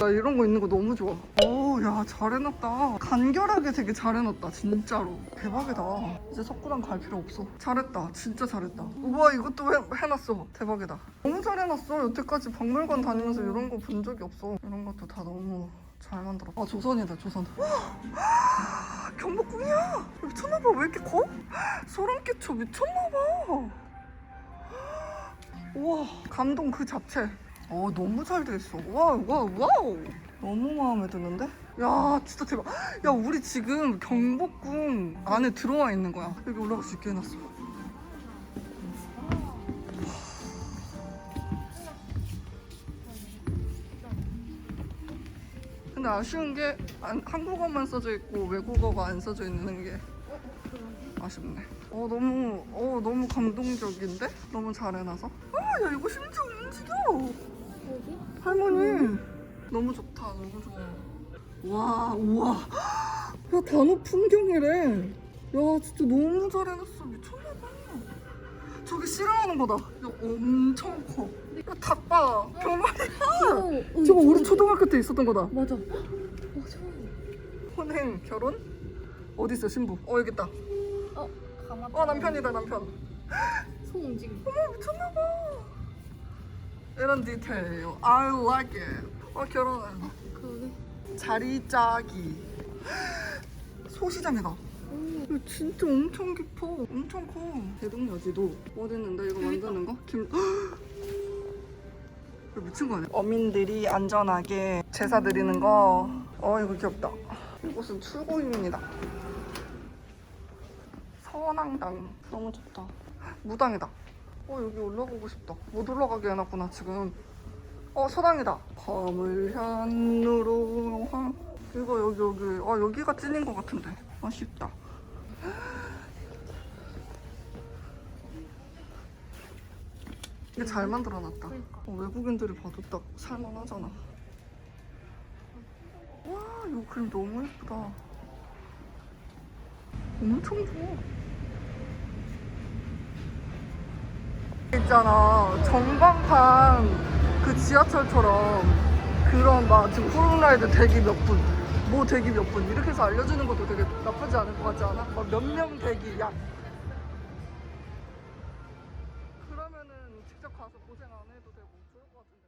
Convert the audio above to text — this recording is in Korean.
나 이런 거 있는 거 너무 좋아. 오야 잘해놨다. 간결하게 되게 잘해놨다 진짜로. 대박이다. 이제 석구랑 갈 필요 없어. 잘했다 진짜 잘했다. 우와 이것도 해, 놨어. 대박이다. 너무 잘해놨어. 여태까지 박물관 다니면서 이런 거 본 적이 없어. 이런 것도 다 너무 잘 만들어 아 조선이다 조선. 경복궁이야! 미쳤나봐 왜 이렇게 커? 소름 끼쳐 미쳤나봐. 우와, 감동 그 자체. 어, 너무 잘 돼 있어. 와, 와, 와우. 너무 마음에 드는데? 야, 진짜 대박. 야, 우리 지금 경복궁 안에 들어와 있는 거야. 여기 올라갈 수 있게 해놨어. 근데 아쉬운 게 안- 한국어만 써져 있고 외국어가 안 써져 있는 게 아쉽네. 어 너무 어 너무 감동적인데? 너무 잘 해놔서. 아, 야 이거 심지어 움직여. 여기? 할머니 너무 좋다 너무 좋아 와 우와 야 단호 풍경이래 야 진짜 너무 잘 해놨어 미쳤나봐 저기 씨름하는 거다 야 엄청 커 야 닭봐 병아리야 어, 저거 우리 초등학교 때 있었던 거다 맞아. 맞아. 혼행 결혼 어디 있어 신부? 어 여기 있다. 어, 가만. 어 남편이다 남편. 손 움직임. 어머 미쳤나 봐. 이런 디테일 I like it. 어 결혼해. 그러게. 자리 짜기. 소시장이다. 이거 진짜 엄청 깊어. 엄청 커. 대동여지도. 어디 있는데? 이거 만드는 거? 김 이거 미친 거 아니야? 어민들이 안전하게 제사 드리는 거. 어 이거 귀엽다. 이곳은 출고입니다 서원항당 너무 좋다. 무당이다. 어 여기 올라가고 싶다. 못 올라가게 해놨구나 지금. 어 서당이다. 화물현으로 화. 이거 여기 여기. 아 여기가 찐인 것 같은데. 아쉽다. 이게 잘 만들어놨다. 어, 외국인들이 봐도 딱 살만하잖아. 와 이거 그림 너무 예쁘다. 엄청 좋아 있잖아. 전광판 그 지하철처럼 그런 막 지금 코로나에도 대기 몇분뭐 대기 몇 분 이렇게 해서 알려주는 것도 되게 나쁘지 않을 것 같지 않아? 막 몇 명 대기 약 그러면은 직접 가서 고생 안 해도 되고 좋을 것 같은데.